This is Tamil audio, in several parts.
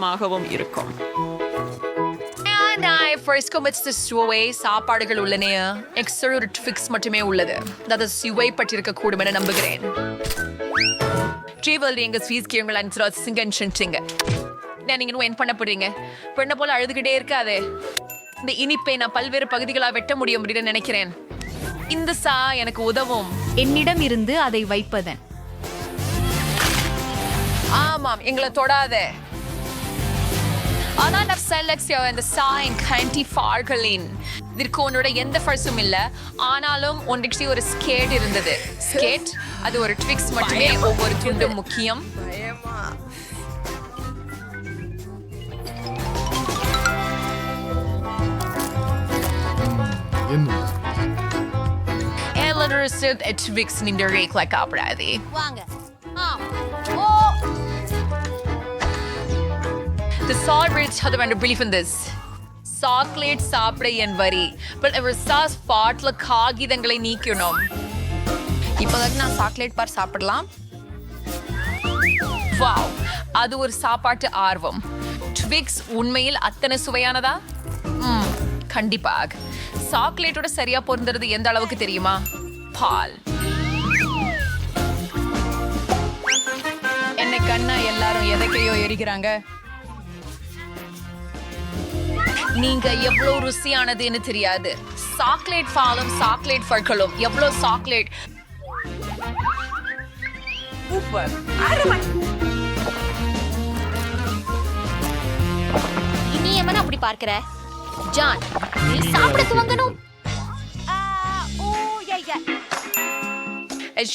சுவையானமாகவும் இருக்கும். நான் ஃபர்ஸ்ட் கமிட்ஸ் சுவை சாப்பாடுகள் உள்ளன எக்ஸ்ட்ரா ஒரு ஃபிக்ஸ் மட்டுமே உள்ளது. அதாவது சுவைப்பட்டிருக்க கூடும் என நம்புகிறேன். ட்ரீவல் எங்க ஸ்வீஸ் கிழங்குகள் அனுப்பிச்சு சிங்கன் செஞ்சிங்க நான் நீங்க இன்னும் என்ன பண்ண போறீங்க? பெண்ணை போல அழுதுகிட்டே இருக்காதே. இந்த இனிப்பை நான் பல்வேறு பகுதிகளா வெட்ட முடியும் அப்படின்னு நினைக்கிறேன். இந்த சா எனக்கு உதவும். என்னிடம் இருந்து அதை வைப்பதன். ஆமாம் எங்களை தொடாதே. ஆனா நான் செலக்ஷன் இந்த சாயின் கண்டி ஃபார்களின் இதற்கு உன்னோட எந்த ஃபர்ஸும் இல்ல. ஆனாலும் ஒன்றைக்கு ஒரு ஸ்கேட் இருந்தது. ஸ்கேட் அது ஒரு ட்விக்ஸ் மட்டுமே ஒவ்வொரு துண்டும் முக்கியம். Ellers ட்விக்ஸ் நின்ற ரேக்ல காப்பிடாதே வாங்க. ஆம் ஓ The salt rich had a belief in this. Chocolate சாப்பிட என் வரி. பட் அவர் பாட்டில் காகிதங்களை நீக்கணும். இப்போதைக்கு நான் சாக்லேட் பார் சாப்பிடலாம். வாவ் அது ஒரு சாப்பாட்டு ஆர்வம். ட்விக்ஸ் உண்மையில் அத்தனை சுவையானதா? ம் கண்டிப்பாக. சாக்லேட்டோட சரியா பொருந்துறது எந்த அளவுக்கு தெரியுமா? பால். என்னை கண்ணா எல்லாரும் எதைக்கையோ எரிக்கிறாங்க. நீங்க எவ்வளவு ருசியானதுன்னு தெரியாது. சாக்லேட் பாலும் சாக்லேட் பற்களும். எவ்வளவு சாக்லேட் இனி எமன அப்படி பார்க்கிற? ஜான் நீ சாப்பிட துவங்கணும்.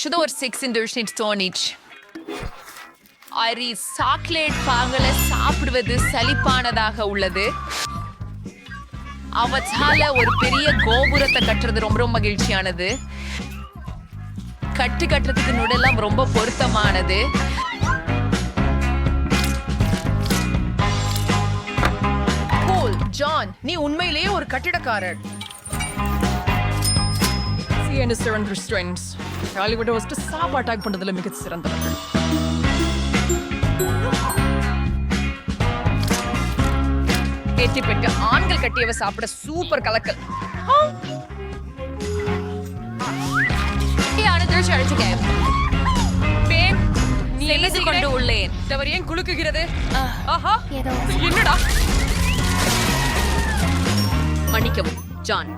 ஏதோ ஒரு சிக்ஸ் இன்டர்ஷன் தோணிச்சு அரி சாக்லேட் பாங்களை சாப்பிடுவது சலிப்பானதாக உள்ளது. அவச்சால ஒரு பெரிய கோபுரத்தை கட்டுறது ரொம்ப ரொம்ப மகிழ்ச்சியானது. கட்டு கட்டுறதுக்கு நுடெல்லாம் ரொம்ப பொருத்தமானது. கூல் ஜான் நீ உண்மையிலேயே ஒரு கட்டிடக்காரர். C and restaurants Hollywood host chop attack பண்றதுல மிக சிறந்தவர்கள். ஏற்றி பெற்று ஆண்கள் கட்டியவ சாப்பிட சூப்பர் கலக்கல். அனுதிர்ச்சி பேம் கொண்டு உள்ளேன் அவர் ஏன் குலுக்குகிறது? ஆஹா ஏதோ. என்னடா? மன்னிக்கவும் ஜான்.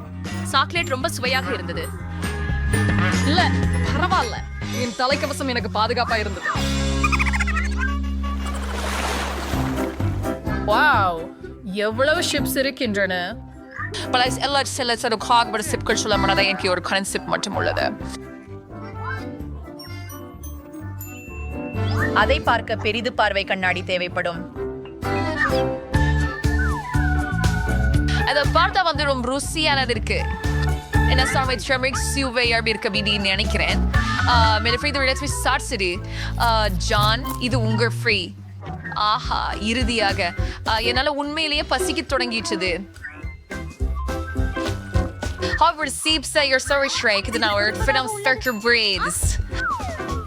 சாக்லேட் ரொம்ப சுவையாக இருந்தது. இல்ல பரவாயில்ல. என் தலைக்கவசம் எனக்கு பாதுகாப்பா இருந்தது. வாவ். எவ்வளவு ஷிப்ஸ் இருக்கின்றன? பல எல்லா சில காக்பட சிப்கள் சொல்ல முடியாத எனக்கு ஒரு கரண்ட் சிப் மட்டும் உள்ளது. அதை பார்க்க பெரிது பார்வை கண்ணாடி தேவைப்படும். அதை பார்த்தா வந்து ரொம்ப ருசியானது இருக்கு. என்ன சாமி ட்ரமிக் சுவையாக இருக்க விதின்னு நினைக்கிறேன். மெலிஃப்ரீ இது விட சாட்சிடு ஜான் இது உங்க ஃப்ரீ ஆஹா இறுதியாக என்னால உண்மையிலேயே பசிக்க தொடங்கிடுச்சுது Howard Seeps at your sorry Shrek, then our film start your braids.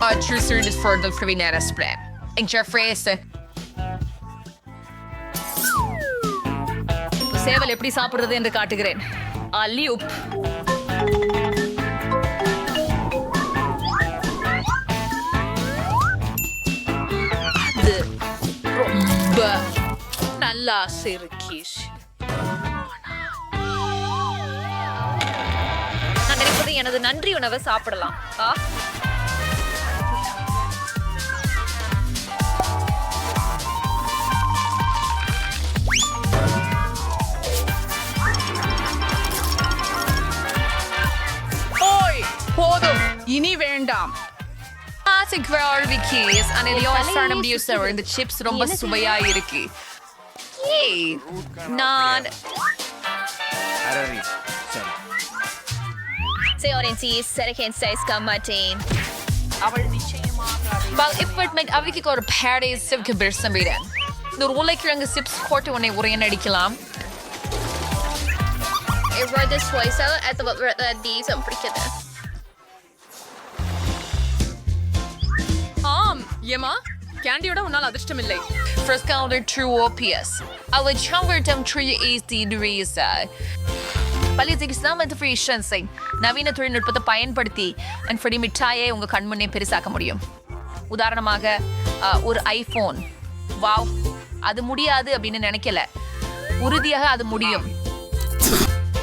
Uh, true sir is for the Frivinera split. And Jeffrey is சேவல் எப்படி சாப்பிடுறது என்று காட்டுகிறேன் அள்ளி உப் நல்லா சிறுக்கிஷ் நான் நினைப்பது எனது நன்றி உணவை சாப்பிடலாம். போதும். இனி வேண்டாம். Classic barbecues and Leon Sarnam User இந்த chips ரொம்ப சுவையா இருக்கு. ஏய் நான் அரரி சரி Senhorin si Sergen Seis Kamatin. well if it might அவைக்கு ஒரு paradise சிப்க்கு பெருசம் விடன் இந்த ஒரு உருளைக்கிழங்கு சிப்ஸ் கோட்டை உன்னை உரையன் அடிக்கலாம் Eu vou depois ela é da Dizem porque tá. ஆம் ஏமா கேண்டியோட உன்னால் அதிர்ஷ்டம் இல்லை First counter true OPS. Alexander Dam Tree is the reason. பள்ளியத்துக்கு சாமந்த ஃப்ரீஷன்ஸை நவீன தொழில்நுட்பத்தை பயன்படுத்தி அண்ட் ஃப்ரீ மிட்டாயை உங்கள் கண்முன்னே பெருசாக்க முடியும். உதாரணமாக ஒரு ஐஃபோன் வாவ் அது முடியாது அப்படின்னு நினைக்கல. உறுதியாக அது முடியும்.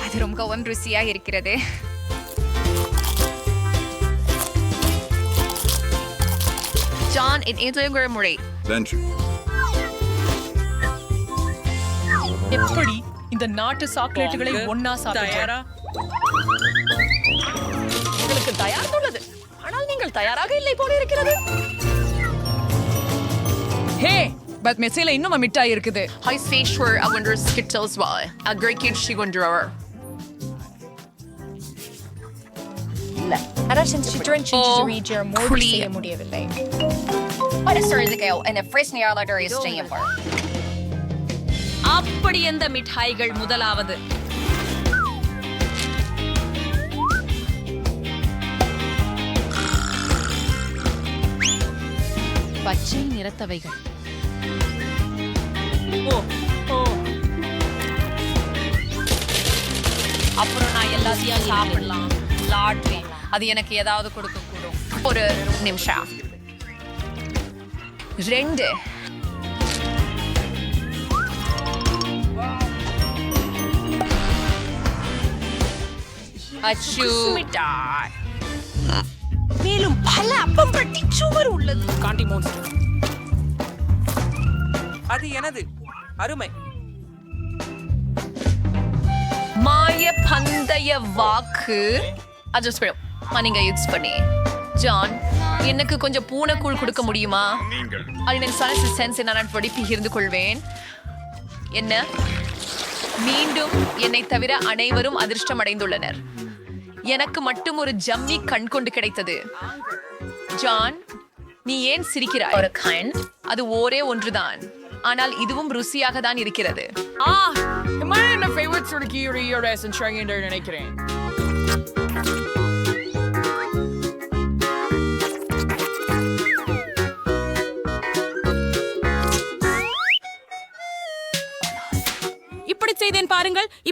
அது ரொம்பவும் ருசியாக இருக்கிறது. ஜான் என் ஏதோங்கிற முறை Venture. எப்படி இந்த நாட்டு சாக்லேட்டுகளை ஒன்னா சாப்பிடுறா உங்களுக்கு தயார்? உள்ளது. ஆனால் நீங்கள் தயாராக இல்லை போல இருக்கிறது. ஹே பட் மெசேல இன்னும் மிட்டாய் இருக்குது. High stage for I wonder Skittles well. Modi. செய்ய முடியவில்லை என அப்படி எந்த மிட்டாய்கள் முதலாவது? பச்சை நிறத்தவைகள். அப்புறம் நான் எல்லாத்தையும் சாப்பிடலாம். லாட்ரி. அது எனக்கு ஏதாவது கொடுக்க கூடும் ஒரு நிமிஷம். ரெண்டு. அச்சு. மேலும் பல அப்பம் பட்டி சுவர் உள்ளது. காண்டி மோன்ஸ்டர் அது எனது. அருமை. மாய பந்தய வாக்கு. அட்ஜஸ்ட் பண்ணும் நீங்க யூஸ் பண்ணி. ஜான் எனக்கு கொஞ்சம் பூனைக்கூழ் கொடுக்க முடியுமா? அது எனக்கு சனசு சென்ஸ் நான் படி பகிர்ந்து கொள்வேன். என்ன? மீண்டும் என்னை தவிர அனைவரும் அதிர்ஷ்டம் அடைந்துள்ளனர். எனக்கு மட்டும் ஒரு ஜம்மி கண் கொண்டு கிடைத்தது. ஜான் நீ ஏன் சிரிக்கிறாய்? ஒரு கண்? அது ஒரே ஒன்றுதான். ஆனால் இதுவும் ருசியாக தான் இருக்கிறது என்ன நினைக்கிறேன்?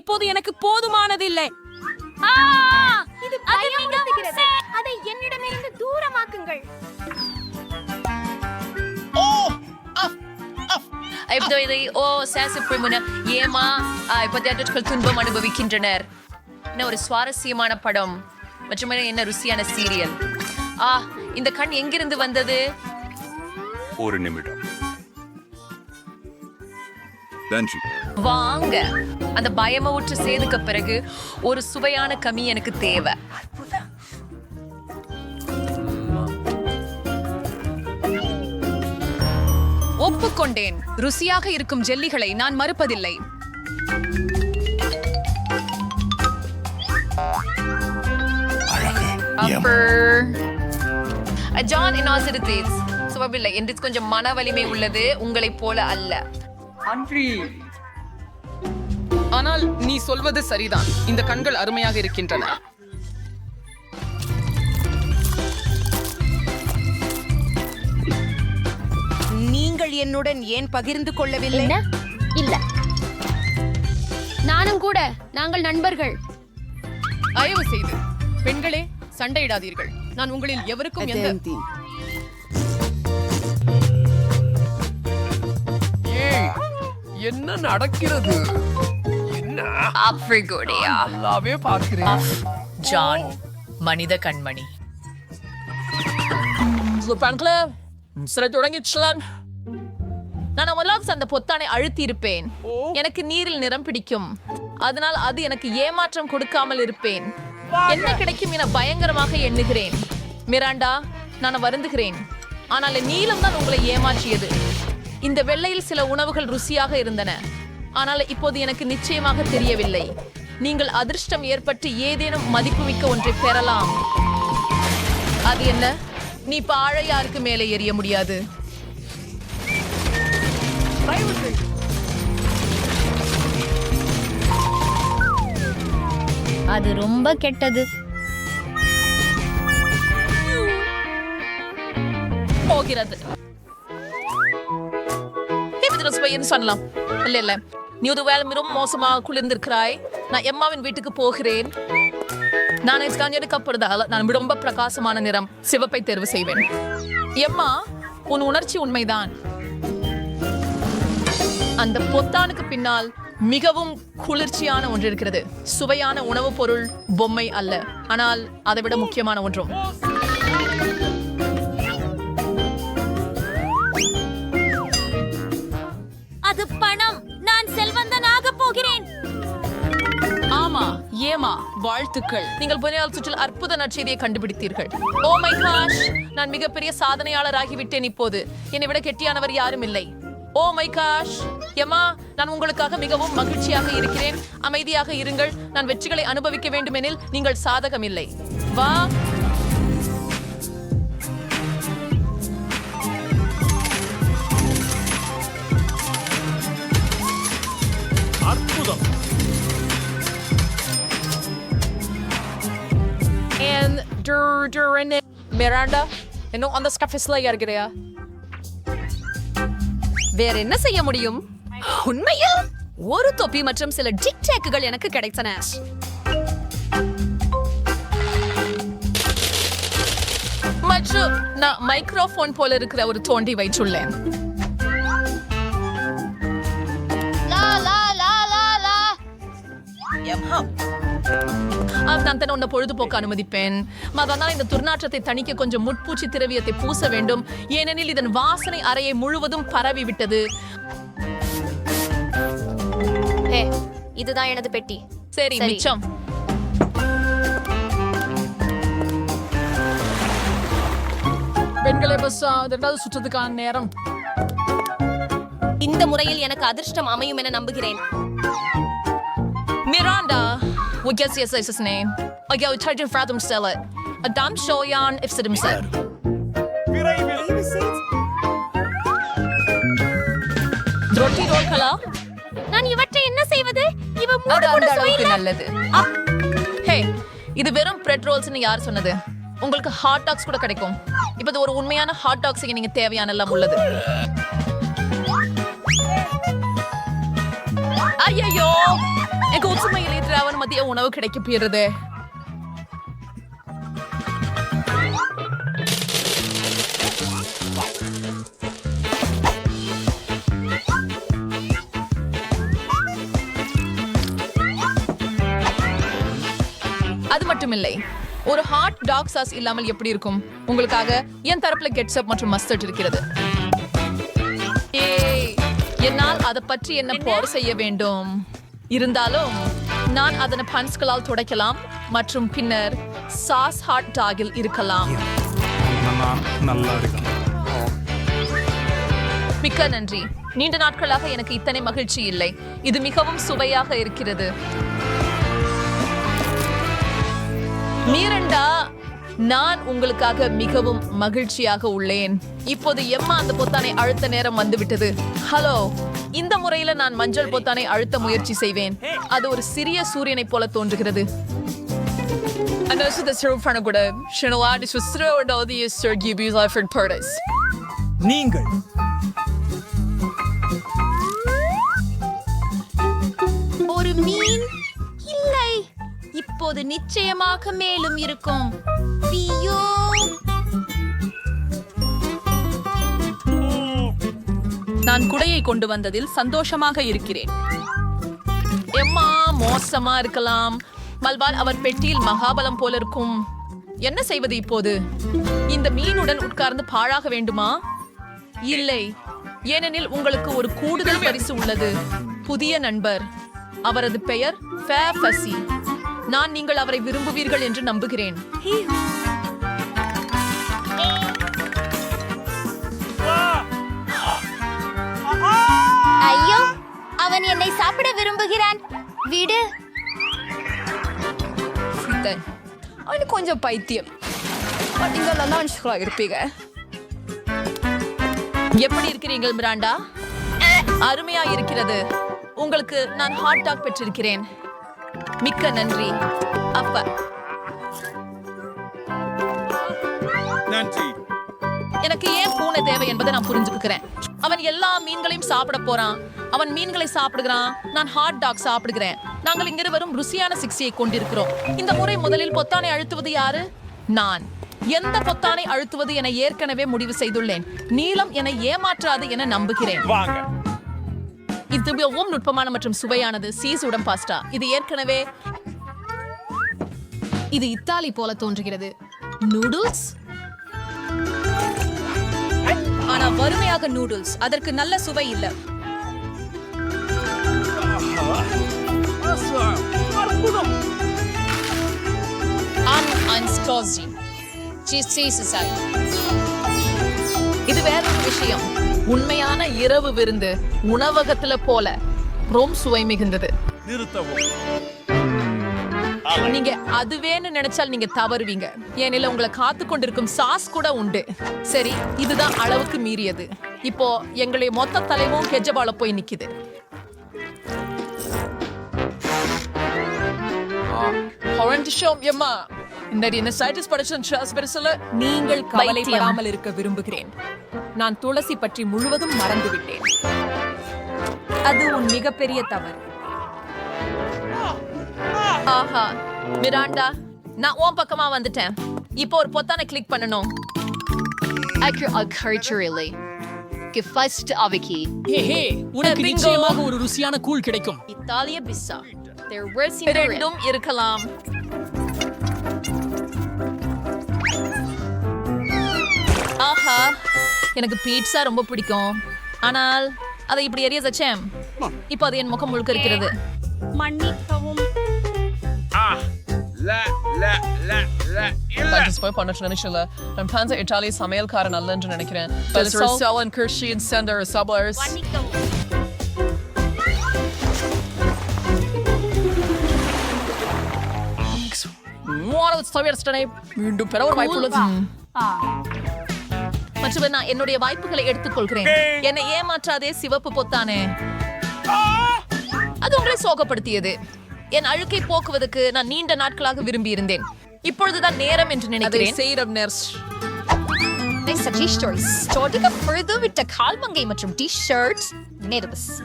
இப்போது எனக்கு போதுமானதில்லை. இது பயமுறுத்துகிறது. அதை என்னிடமிருந்து தூரமாக்குங்கள். இப்போ இதை ஓ சேச முன்ன ஏமா இப்போதையாட்கள் துன்பம் அனுபவிக்கின்றனர். என்ன ஒரு சுவாரஸ்யமான படம். மற்றும் என்ன ருசியான சீரியல். ஆ இந்த கண் எங்கிருந்து வந்தது? ஒரு நிமிடம். Benji. வாங்க. அந்த பயம உற்ற சேதுக்கு பிறகு ஒரு சுவையான கமி எனக்கு தேவை. ஒப்புக்கொண்டேன். ருசியாக இருக்கும் ஜெல்லிகளை நான் மறுப்பதில்லை. ஜான் இனாசிரித்தேஸ் சுவபில்லை என்று கொஞ்சம் மன வலிமை உள்ளது. உங்களைப் போல அல்ல. அன்றி. ஆனால் நீ சொல்வது சரிதான். இந்த கண்கள் அருமையாக இருக்கின்றன. நீங்கள் என்னுடன் ஏன் பகிர்ந்து கொள்ளவில்லை? என்ன? இல்ல. நானும் கூட நாங்கள் நண்பர்கள். தயவு செய்து பெண்களே சண்டையிடாதீர்கள். நான் உங்களில் எவருக்கும் எந்த என்ன நடக்கிறது? என்ன? ஆப்ரிகோடியா. நல்லாவே பார்க்கிறேன். ஜான் மனித கண்மணி. சில நான் முதலாவது அந்த பொத்தானை அழுத்தி இருப்பேன் எனக்கு நீரில் நிறம் பிடிக்கும். அதனால் அது எனக்கு ஏமாற்றம் கொடுக்காமல் இருப்பேன். என்ன கிடைக்கும் என பயங்கரமாக எண்ணுகிறேன். மிராண்டா நான் வருந்துகிறேன். ஆனால் நீலம் தான் உங்களை ஏமாற்றியது. இந்த வெள்ளையில் சில உணவுகள் ருசியாக இருந்தன. ஆனால் இப்போது எனக்கு நிச்சயமாக தெரியவில்லை. நீங்கள் அதிர்ஷ்டம் ஏற்பட்டு ஏதேனும் மதிப்புமிக்க ஒன்றை பெறலாம். அது என்ன? நீ பாழையாருக்கு மேலே எறிய முடியாது. அது ரொம்ப கெட்டது. போகிறது. சுவைன்னு சொல்லலாம் இல்ல இல்ல. நீ ஒரு வேலை மிகவும் மோசமாக குளிர்ந்திருக்கிறாய். நான் எம்மாவின் வீட்டுக்கு போகிறேன். நான் இதுக்கான எடுக்கப்படுறதால நான் ரொம்ப பிரகாசமான நிறம் சிவப்பை தேர்வு செய்வேன். எம்மா உன் உணர்ச்சி உண்மைதான். அந்த பொத்தானுக்கு பின்னால் மிகவும் குளிர்ச்சியான ஒன்று இருக்கிறது. சுவையான உணவுப் பொருள் பொம்மை அல்ல. ஆனால் அதை விட முக்கியமான ஒன்றும். செல்வந்தனாக போகிறேன் ஆமா ஏமா வாழ்த்துக்கள். நீங்கள் புனையால் சுற்றில் அற்புத நற்செய்தியை கண்டுபிடித்தீர்கள். ஓ மை காஷ் நான் மிகப்பெரிய சாதனையாளராகி விட்டேன் இப்போது. என்னை விட கெட்டியானவர் யாரும் இல்லை. ஓ மை காஷ் எம்மா நான் உங்களுக்காக மிகவும் மகிழ்ச்சியாக இருக்கிறேன். அமைதியாக இருங்கள். நான் வெற்றிகளை அனுபவிக்க வேண்டுமெனில் நீங்கள் சாதகம் இல்லை வா dur it. Miranda, இன்னும் அந்த ஸ்கஃபிஸ்ல இருக்கிறியா வேற என்ன செய்ய முடியும்? உண்மையில் ஒரு தொப்பி மற்றும் சில டிக்டேக்குகள் எனக்கு கிடைத்தன. மற்றும் நான் மைக்ரோஃபோன் போல இருக்கிற ஒரு தோண்டி வைத்துள்ளேன். லா லா லா லா நான் தன்னை உன்னை பொழுதுபோக்க அனுமதிப்பேன். அதனால் இந்த துர்நாற்றத்தை தணிக்க கொஞ்சம் முட்பூச்சி திரவியத்தை பூச வேண்டும். ஏனெனில் இதன் வாசனை அறையை முழுவதும் பரவி விட்டது ஹே இதுதான் எனது பெட்டி. சரி சரி. மிச்சம். பெண்களை பஸ் ரெண்டாவது சுற்றத்துக்கான நேரம். இந்த முறையில் எனக்கு அதிர்ஷ்டம் அமையும் என நம்புகிறேன். Miranda, yes is his name? I go charge him for them sell it. Adam Shoyan if Sidim said. ரொட்டி ரோல்களா நான் இவற்றை என்ன செய்வது இவ மூடு கூட அளவுக்கு சுவையில்லை. நல்லது ஹே இது வெறும் பிரெட் ரோல்ஸ்னு யார் சொன்னது உங்களுக்கு ஹாட் டாக்ஸ் கூட கிடைக்கும் இப்போ இது ஒரு உண்மையான ஹாட் டாக்ஸுக்கு நீங்க தேவையான எல்லாம் உள்ளது ஐயோ எனக்கு உச்சுமையில் திராவன் மதிய உணவு கிடைக்க போயிருது அது மட்டுமில்லை ஒரு ஹாட் டாக் சாஸ் இல்லாமல் எப்படி இருக்கும்? உங்களுக்காக என் தரப்புல கெட்ஸ்அப் மற்றும் மஸ்டர்ட் இருக்கிறது. என்னால் அதை பற்றி என்ன போர் செய்ய வேண்டும்? இருந்தாலும் நான் அதனை பன்ஸ்களால் துடைக்கலாம் மற்றும் பின்னர் சாஸ் ஹாட் டாகில் இருக்கலாம். நல்லா இருக்கு மிக்க நன்றி. நீண்ட நாட்களாக எனக்கு இத்தனை மகிழ்ச்சி இல்லை. இது மிகவும் சுவையாக இருக்கிறது. மீரண்டா நான் உங்களுக்காக மிகவும் மகிழ்ச்சியாக உள்ளேன். இப்போது எம்மா அந்த பொத்தானை அழுத்த நேரம் வந்துவிட்டது. ஹலோ இந்த முறையில நான் மஞ்சள் பொத்தானை அழுத்த முயற்சி செய்வேன். அது ஒரு சிறிய சூரியனைப் போல தோன்றுகிறது. And also the serve front of good Shinala this was throw and all the Sir Gibby's life for paradise. நீங்கள். ஒரு மீன் இல்லை. இப்போது நிச்சயமாக மேலும் இருக்கும். நான் குடையை கொண்டு வந்ததில் சந்தோஷமாக இருக்கிறேன். எம்மா மோசமா இருக்கலாம். மல்பால் அவர் பெட்டியில் மகாபலம் போல இருக்கும். என்ன செய்வது இப்போது? இந்த மீனுடன் உட்கார்ந்து பாழாக வேண்டுமா? இல்லை. ஏனெனில் உங்களுக்கு ஒரு கூடுதல் பரிசு உள்ளது. புதிய நண்பர். அவரது பெயர் ஃபே ஃபசி நான் நீங்கள் அவரை விரும்புவீர்கள் என்று நம்புகிறேன். ஐயோ அவன் என்னை சாப்பிட விரும்புகிறான். விடு. அவனுக்கு கொஞ்சம் பைத்தியம். நல்லா இருப்பீங்க. எப்படி இருக்கிறீர்கள் மிராண்டா? அருமையா இருக்கிறது. உங்களுக்கு நான் ஹாட் டாக் பெற்றிருக்கிறேன். மிக்க நன்றி. அப்ப. நன்றி. எனக்கு ஏன் பூனை தேவை என்பதை நான் புரிஞ்சுக்கிறேன் அவன் எல்லா மீன்களையும் சாப்பிட போறான். அவன் மீன்களை சாப்பிடுகிறான். நான் ஹாட் டாக் சாப்பிடுகிறேன். நாங்கள் இங்கிருவரும் ருசியான சிக்ஸியை கொண்டிருக்கிறோம். இந்த முறை முதலில் பொத்தானை அழுத்துவது யாரு? நான். எந்த பொத்தானை அழுத்துவது என ஏற்கனவே முடிவு செய்துள்ளேன். நீளம் என ஏமாற்றாது என நம்புகிறேன். இது மிகவும் நுட்பமான மற்றும் சுவையானது சீஸ் உடன் பாஸ்டா இது ஏற்கனவே இது இத்தாலி போல தோன்றுகிறது. நூடுல்ஸ் ஆனா வறுமையாக நூடுல்ஸ் அதற்கு நல்ல சுவை இல்ல. Cheese Anstosi. இது வேற ஒரு விஷயம். உண்மையான இரவு விருந்து உணவகத்துல போல ரோம் சுவை மிகுந்தது. நிறுத்தவும். நீங்க அதுவேன்னு நினைச்சால் நீங்க தவறுவீங்க. ஏனில உங்களை காத்து கொண்டிருக்கும் சாஸ் கூட உண்டு. சரி இதுதான் அளவுக்கு மீறியது. இப்போ எங்களுடைய மொத்த தலைவும் கெஜபால போய் நிக்குது. ஹொரண்டிஷம் எம்மா. இந்த என்ன சைட்டிஸ் படிச்சேன் ட்ராஸ் பெருசல நீங்கள் கவலைப்படாமல் இருக்க விரும்புகிறேன். நான் துளசி பற்றி முழுவதும் மறந்துவிட்டேன் அது உன் மிகப்பெரிய தவறு. ஆஹா மிராண்டா நான் உன் பக்கமா வந்துட்டேன். இப்போ ஒரு பொத்தானை கிளிக் பண்ணணும். Culturally. ஹே உனக்கு. நிச்சயமாக ஒரு ருசியான கூழ் கிடைக்கும். இத்தாலிய பிஸ்ஸா the ரெண்டும் இருக்கலாம். ஆஹா எனக்கு பீட்சா ரொம்ப பிடிக்கும். ஆனால் அதை இப்படி எரிய வச்சேன். இப்போ அது என் முகம் முழுக்க இருக்கிறது. மன்னிக்கவும். பண்ண நினைச்சல நான் சமையல்காரன் அல்ல என்று நினைக்கிறேன் Sender Sublers. மீண்டும் பெற ஒரு வாய்ப்பு உள்ளது மற்றும் நான் என்னுடைய வாய்ப்புகளை எடுத்துக்கொள்கிறேன். என்னை ஏமாற்றாதே சிவப்பு பொத்தானே. அது உங்களை சோகப்படுத்தியது. என் அழுக்கை போக்குவதற்கு நான் நீண்ட நாட்களாக விரும்பி இருந்தேன் இப்பொழுதுதான் நேரம் என்று நினைக்கிறேன். செய்கிற நர்ஸ். விட்ட கால்மங்கை மற்றும் டி-ஷர்ட் நெர்வஸ்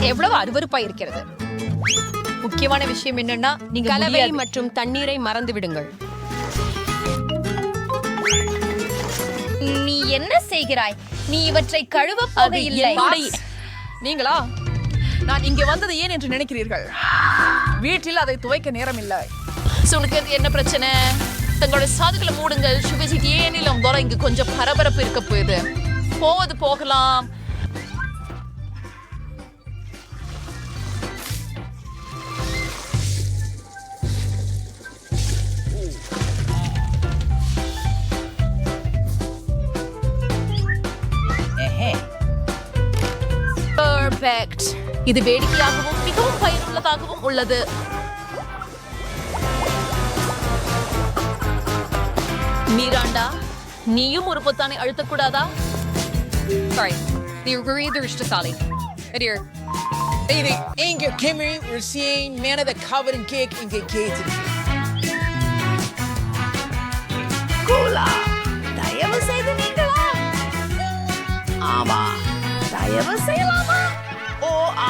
எவ்வளவு அருவருப்பா இருக்கிறது. முக்கியமான விஷயம் என்னன்னா நீங்க கலவை. மற்றும் தண்ணீரை மறந்து விடுங்கள். என்ன செய்கிறாய்? நீ இவற்றை கழுவ போகையில்லை. நீங்களா? நான் இங்கே வந்தது ஏன் என்று நினைக்கிறீர்கள்? வீட்டில் அதை துவைக்க நேரம் இல்லை அது என்ன பிரச்சனை? தங்களுடைய சாதுகளை மூடுங்கள். சுபசிட் ஏனிலும் தோற இங்க கொஞ்சம் பரபரப்பு இருக்க போகுது. போவது போகலாம். இது வேடிக்கையாகவும் மிகவும் பயனுள்ளதாகவும் உள்ளது. மீராண்டா நீயும் ஒரு பொத்தானை அழுத்தக்கூடாதா? Sorry. The மேனத கவரின் கேக் இங்கே கேட்டு தயவு செய்து நீங்களா ஆமா தயவு செய்யலாமா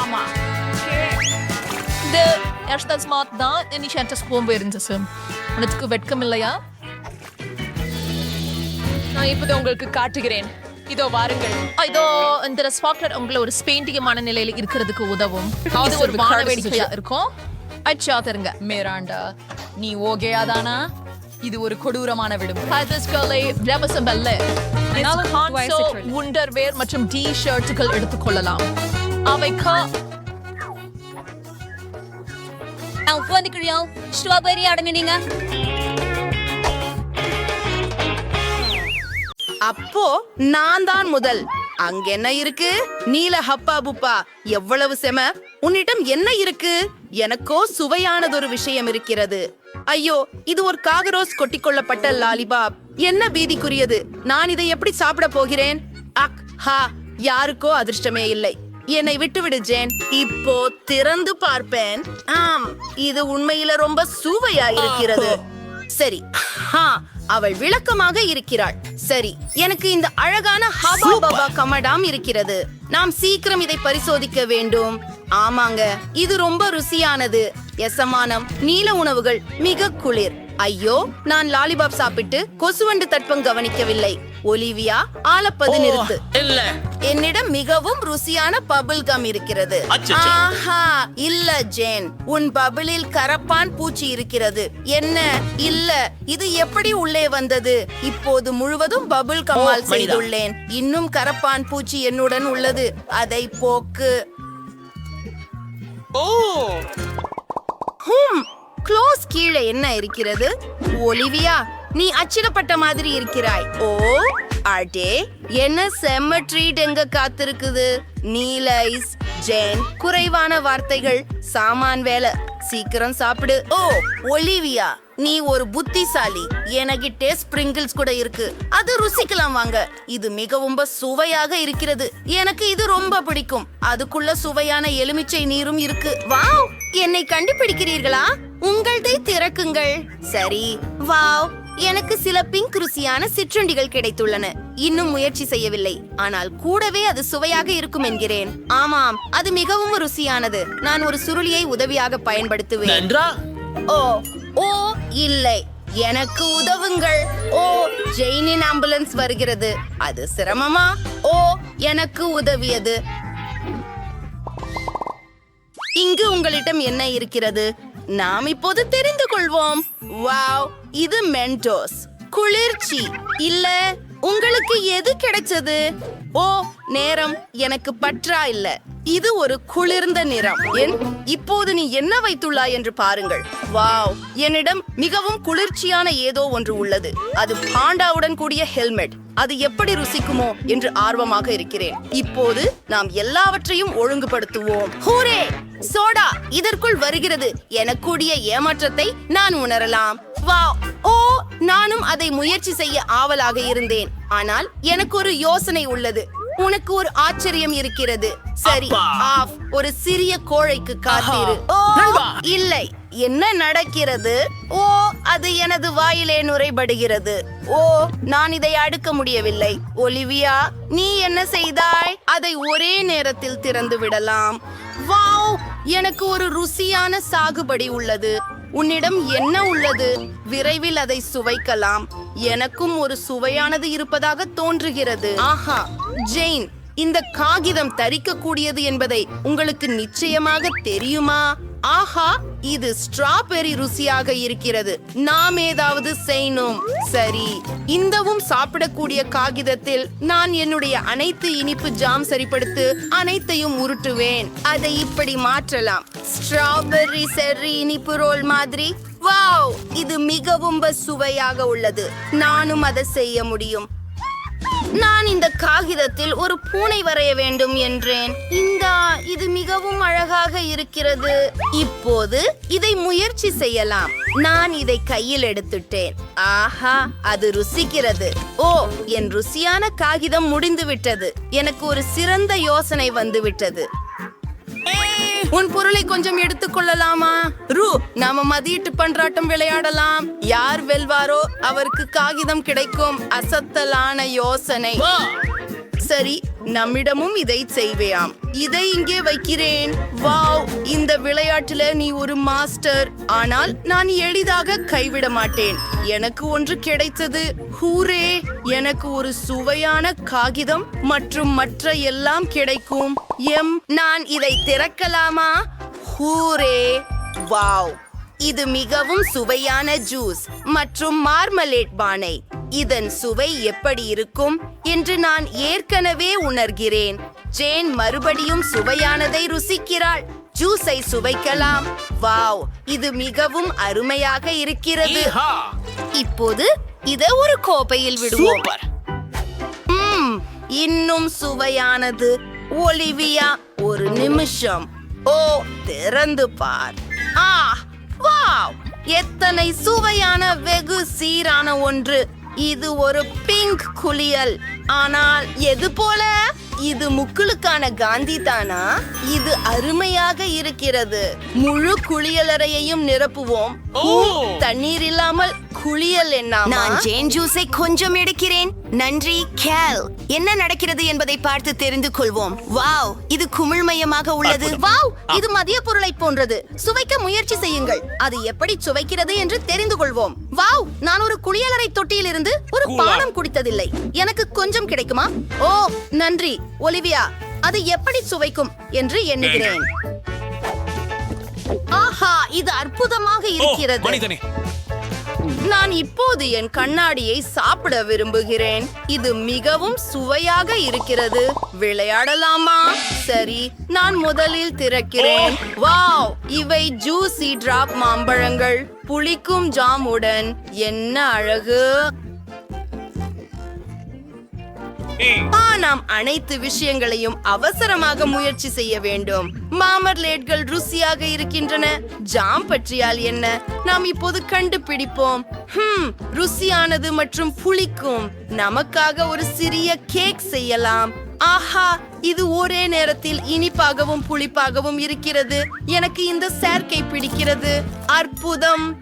ஆமா. இந்த erstens mal தான். நீ ஷான்டஸ் போம்பு இருந்துச்சு. உனக்கு வெட்கம் இல்லையா? நான் இப்போது உங்களுக்கு காட்டுகிறேன். இதோ வாருங்கள். இதோ இந்த ஸ்பாக்லர் உங்களை ஒரு ஸ்பெயிண்டிகமான நிலையில இருக்கிறதுக்கு உதவும். இது ஒரு வான வேடிக்கையா இருக்கும். அச்சா தருங்க. மேராண்டா நீ ஓகேயாதானா இது ஒரு கொடூரமான அல்ல என்னால கான்சோ வயசு உண்டர்வேர் மற்றும் டி ஷர்ட்டுகள் எடுத்துக்கொள்ளலாம் அவை உட்காந்துக்கிறியோம் ஸ்ட்ராபெரி அடங்கினீங்க அப்போ நான் தான் முதல். அங்க என்ன இருக்கு? நீல ஹப்பா புப்பா. எவ்வளவு செம? உன்னிடம் என்ன இருக்கு? எனக்கோ சுவையானதொரு விஷயம் இருக்கிறது. ஐயோ இது ஒரு காகரோஸ் கொட்டிக்கொள்ளப்பட்ட லாலிபாப். என்ன பீதிக்குரியது? நான் இதை எப்படி சாப்பிட போகிறேன்? அக் ஹா யாருக்கோ அதிர்ஷ்டமே இல்லை. என்னை விட்டுவிடு ஜேன். இப்போ திறந்து பார்ப்பேன். ஆம் இது உண்மையில ரொம்ப சுவையா இருக்கிறது. சரி. அவள் விளக்கமாக இருக்கிறாள். சரி எனக்கு இந்த அழகான ஹபா பபா கமடாம் இருக்கிறது. நாம் சீக்கிரம் இதை பரிசோதிக்க வேண்டும். ஆமாங்க இது ரொம்ப ருசியானது. எசமானம் நீல உணவுகள் மிக குளிர். ஐயோ நான் லாலிபாப் சாப்பிட்டு கொசுவண்டு தட்பம் கவனிக்கவில்லை. ஒலிவியா ஆளப்பது நிறுத்து. என்னிடம் மிகவும் ருசியான பபிள் கம் இருக்கிறது. ஆஹா இல்ல. ஜேன் உன் பபிளில் கரப்பான் பூச்சி இருக்கிறது. என்ன? இல்ல. இது எப்படி உள்ளே வந்தது? இப்போது முழுவதும் பபிள் மனிதா. செய்துள்ளேன். இன்னும் கரப்பான் பூச்சி என்னுடன் உள்ளது. அதை போக்கு. ஓ. ஹும். க்ளோஸ் கீழே என்ன இருக்கிறது? ஒலிவியா? நீ அச்சிடப்பட்ட மாதிரி இருக்கிறாய். ஓ அடே என்ன செம்ம ட்ரீட் எங்க காத்திருக்குது? நீலைஸ் ஜேன் குறைவான வார்த்தைகள் சாமான் வேலை. சீக்கிரம் சாப்பிடு. ஓ ஒலிவியா நீ ஒரு புத்திசாலி. எனக்கிட்டே ஸ்பிரிங்கிள்ஸ் கூட இருக்கு. அது ருசிக்கலாம் வாங்க. இது மிகவும் சுவையாக இருக்கிறது. எனக்கு இது ரொம்ப பிடிக்கும். அதுக்குள்ள சுவையான எலுமிச்சை நீரும் இருக்கு. வாவ் என்னை கண்டுபிடிக்கிறீர்களா? உங்களதை திறக்குங்கள். சரி வாவ். எனக்கு சில பிங்க் ருசியான சிற்றுண்டிகள் கிடைத்துள்ளன. இன்னும் முயற்சி செய்யவில்லை. ஆனால் கூடவே அது சுவையாக இருக்கும் என்கிறேன். ஆமாம் அது மிகவும் ருசியானது. நான் ஒரு சுருளியை உதவியாக பயன்படுத்துவேன். ஓ ஓ இல்லை. எனக்கு உதவுங்கள். ஓ ஜெயினின் ஆம்புலன்ஸ் வருகிறது. அது சிரமமா? ஓ எனக்கு உதவியது. இங்கு உங்களிடம் என்ன இருக்கிறது? நாம் இப்போது தெரிந்து கொள்வோம். வாவ்! இது மென்டோஸ் குளிர்ச்சி. இல்ல உங்களுக்கு எது கிடைச்சது? ஓ நேரம் எனக்கு பற்றா இல்ல. இது ஒரு குளிர்ந்த நிறம். என் இப்போது நீ என்ன வைத்துள்ளாய் என்று பாருங்கள். வாவ் என்னிடம் மிகவும் குளிர்ச்சியான ஏதோ ஒன்று உள்ளது. அது பாண்டாவுடன் கூடிய ஹெல்மெட். அது எப்படி ருசிக்குமோ என்று ஆர்வமாக இருக்கிறேன். இப்போது நாம் எல்லாவற்றையும் ஒழுங்குபடுத்துவோம். ஹூரே! சோடா இதற்குள் வருகிறது. எனக்கூடிய ஏமாற்றத்தை நான் உணரலாம். வாவ்! ஓ நானும் அதை முயற்சி செய்ய ஆவலாக இருந்தேன். ஆனால் எனக்கு ஒரு யோசனை உள்ளது. உனக்கு ஒரு ஆச்சரியம் இருக்கிறது. சரி ஆஃப். ஒரு சிறிய கோழைக்கு காத்திரு. ஓ இல்லை. என்ன நடக்கிறது? ஓ அது எனது வாயிலே நுரைபடுகிறது. ஓ நான் இதை அடுக்க முடியவில்லை. ஒலிவியா நீ என்ன செய்தாய்? அதை ஒரே நேரத்தில் திறந்து விடலாம். வாவ்! எனக்கு ஒரு ருசியான சாகுபடி உள்ளது. உன்னிடம் என்ன உள்ளது? விரைவில் அதை சுவைக்கலாம். எனக்கும் ஒரு சுவையானது இருப்பதாக தோன்றுகிறது. ஆஹா. ஜெயின் இந்த காகிதம் தரிக்கக்கூடியது என்பதை உங்களுக்கு நிச்சயமாக தெரியுமா? ஆஹா இது ஸ்ட்ராபெரி ருசியாக இருக்கிறது. நாம் ஏதாவது செய்யணும். சரி. இந்தவும் சாப்பிடக்கூடிய காகிதத்தில் நான் என்னுடைய அனைத்து இனிப்பு ஜாம் சரிப்படுத்து அனைத்தையும் உருட்டுவேன். அதை இப்படி மாற்றலாம். ஸ்ட்ராபெர்ரி செர்ரி இனிப்பு ரோல் மாதிரி. வாவ்! இது மிகவும் சுவையாக உள்ளது. நானும் அதை செய்ய முடியும். நான் இந்த காகிதத்தில் ஒரு பூனை வரைய வேண்டும் என்றேன். இந்தா இது மிகவும் அழகாக இருக்கிறது. இப்போது இதை முயற்சி செய்யலாம். நான் இதை கையில் எடுத்துட்டேன். ஆஹா அது ருசிக்கிறது. ஓ என் ருசியான காகிதம் முடிந்து விட்டது எனக்கு ஒரு சிறந்த யோசனை வந்துவிட்டது. உன் பொருளை கொஞ்சம் எடுத்துக்கொள்ளலாமா? ரூ நாம மதியிட்டு பண்றாட்டம் விளையாடலாம். யார் வெல்வாரோ அவருக்கு காகிதம் கிடைக்கும். அசத்தலான யோசனை. சரி நம்மிடமும் இதை செய்வேயாம். இதை இங்கே வைக்கிறேன். வாவ் இந்த விளையாட்டுல நீ ஒரு மாஸ்டர். ஆனால் நான் எளிதாக கைவிட மாட்டேன். எனக்கு ஒன்று கிடைத்தது. ஹூரே எனக்கு ஒரு சுவையான காகிதம் மற்றும் மற்ற எல்லாம் கிடைக்கும். எம் நான் இதை திறக்கலாமா? Hooray wow. இது மிகவும் சுவையான ஜூஸ் மற்றும் மார்மலேட் பானை. இதன் சுவை எப்படி இருக்கும் என்று நான் ஏற்கனவே உணர்கிறேன். ஜேன் மறுபடியும் சுவையானதை ருசிக்கிறாள். ஜூஸை சுவைக்கலாம். வாவ் இது மிகவும் அருமையாக இருக்கிறது. இப்போது இதை ஒரு கோப்பையில் விடுவோம். இன்னும் சுவையானது. ஒலிவியா ஒரு நிமிஷம். ஓ திறந்து பார். ஆ வாவ் எத்தனை சுவையான வெகு சீரான ஒன்று. இது ஒரு பிங்க் குளியல். ஆனால் எது போல? இது முக்குளுக்கான காந்தி தானா? இது அருமையாக இருக்கிறது. முழு குளியலறையையும் நிரப்புவோம். தண்ணீர் இல்லாமல் குளியல் என்னாமா? நான் ஜேன் ஜூஸை கொஞ்சம் எடுக்கிறேன். நன்றி கேல் என்ன நடக்கிறது என்பதை பார்த்து தெரிந்து கொள்வோம். வாவ் இது குமிழ்மயமாக உள்ளது. வாவ் இது மதிய பொருளை போன்றது. சுவைக்க முயற்சி செய்யுங்கள். அது எப்படி சுவைக்கிறது என்று தெரிந்து கொள்வோம். வாவ் நான் ஒரு குளியலறை தொட்டியில் இருந்து ஒரு பானம் குடித்ததில்லை. எனக்கு கொஞ்சம் கிடைக்குமா? ஓ நன்றி ஒலிவியா. அது எப்படி சுவைக்கும் என்று எண்ணுகிறேன். ஆஹா இது அற்புதமாக இருக்கிறது. நான் இப்போது என் கண்ணாடியை சாப்பிட விரும்புகிறேன். இது மிகவும் சுவையாக இருக்கிறது. விளையாடலாமா? சரி நான் முதலில் திறக்கிறேன். வாவ் இவை ஜூசி டிராப் மாம்பழங்கள். புளிக்கும் ஜாமுடன். என்ன அழகு. நாம் அனைத்து விஷயங்களையும் அவசரமாக முயற்சி செய்ய வேண்டும். மாமர்லேட்கள் ருசியாக இருக்கின்றன. ஜாம் பற்றியால் என்ன? நாம் இப்போது கண்டுபிடிப்போம். ஹம் ருசியானது மற்றும் புளிக்கும். நமக்காக ஒரு சிறிய கேக் செய்யலாம். ஆஹா இது ஒரே நேரத்தில் இனிப்பாகவும் புளிப்பாகவும் இருக்கிறது. எனக்கு இந்த சேர்க்கை பிடிக்கிறது. அற்புதம்.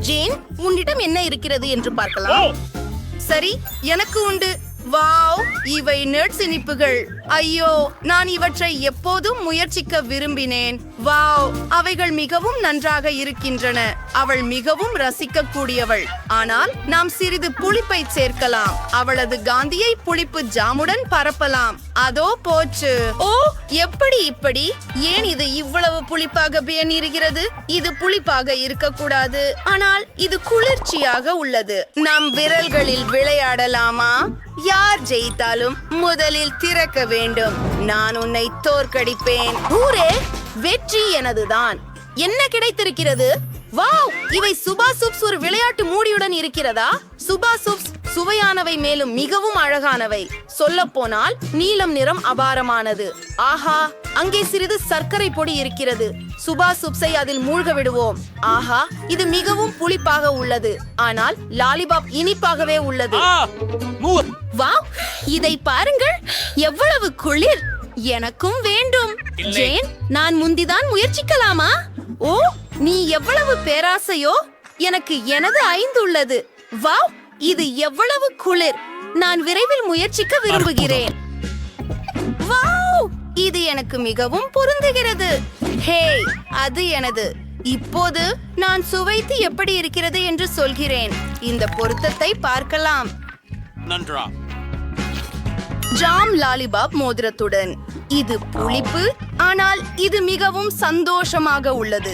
ஜேன் உன்னிடம் என்ன இருக்கிறது என்று பார்க்கலாம். சரி எனக்கு உண்டு. வாவ் இவை நட்ஸ் இனிப்புகள் ஐயோ நான் இவற்றை எப்போதும் முயற்சிக்க விரும்பினேன். வாவ் அவைகள் மிகவும் நன்றாக இருக்கின்றன. அவள் மிகவும் ரசிக்கக்கூடியவள். ஆனால் நாம் சிறிது புளிப்பை சேர்க்கலாம். அவளது காந்தியை புளிப்பு ஜாமுடன் பரப்பலாம். அதோ போச்சு. ஓ எப்படி இப்படி? ஏன் இது இவ்வளவு புளிப்பாக பேணிருக்கிறது இது புளிப்பாக இருக்கக்கூடாது. ஆனால் இது குளிர்ச்சியாக உள்ளது. நம் விரல்களில் விளையாடலாமா? யார் ஜெயித்தாலும் முதலில் திறக்க வேண்டும். நான் உன்னை தோற்கடிப்பேன். ஊரே வெற்றி எனதுதான். என்ன கிடைத்திருக்கிறது? வாவ்! இவை சுபா சூப்ஸ் ஒரு விளையாட்டு மூடியுடன் இருக்கிறதா? சுபா சூப்ஸ் சுவையானவை மேலும் மிகவும் அழகானவை. சொல்ல போனால் நீலம் நிறம் அபாரமானது. ஆஹா! அங்கே சிறிது சர்க்கரை பொடி இருக்கிறது. சுபா சூப்ஸை அதில் மூழ்க விடுவோம். ஆஹா! இது மிகவும் புளிப்பாக உள்ளது. ஆனால் லாலிபாப் இனிப்பாகவே உள்ளது. வாவ்! இதை பாருங்கள். எவ்வளவு குளிர்! எனக்கும் வேண்டும். ஜேன் நான் முந்திதான் முயற்சிக்கலாமா? ஓ நீ எவ்வளவு பேராசையோ எனக்கு எனது ஐந்து உள்ளது. வாவ் இது எவ்வளவு குளிர். நான் விரைவில் முயற்சிக்க விரும்புகிறேன். வாவ் இது எனக்கு மிகவும் பொருந்துகிறது. ஹே அது எனது. இப்போது நான் சுவைத்து எப்படி இருக்கிறது என்று சொல்கிறேன். இந்த பொருத்தத்தை பார்க்கலாம். ஜாம் லாலிபாப் மோதிரத்துடன். இது புளிப்பு ஆனால் இது மிகவும் சந்தோஷமாக உள்ளது.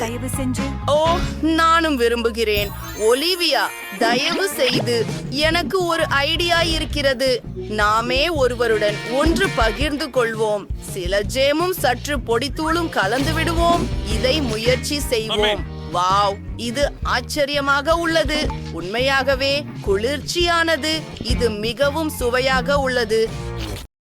ஓ நானும் விரும்புகிறேன். ஒலிவியா தயவு செய்து எனக்கு ஒரு ஐடியா இருக்கிறது. நாமே ஒருவருடன் ஒன்று பகிர்ந்து கொள்வோம். சில ஜேமும் சற்று பொடித்தூளும் கலந்து விடுவோம். இதை முயற்சி செய்வோம். வாவ் இது ஆச்சரியமாக உள்ளது. உண்மையாகவே குளிர்ச்சியானது. இது மிகவும் சுவையாக உள்ளது.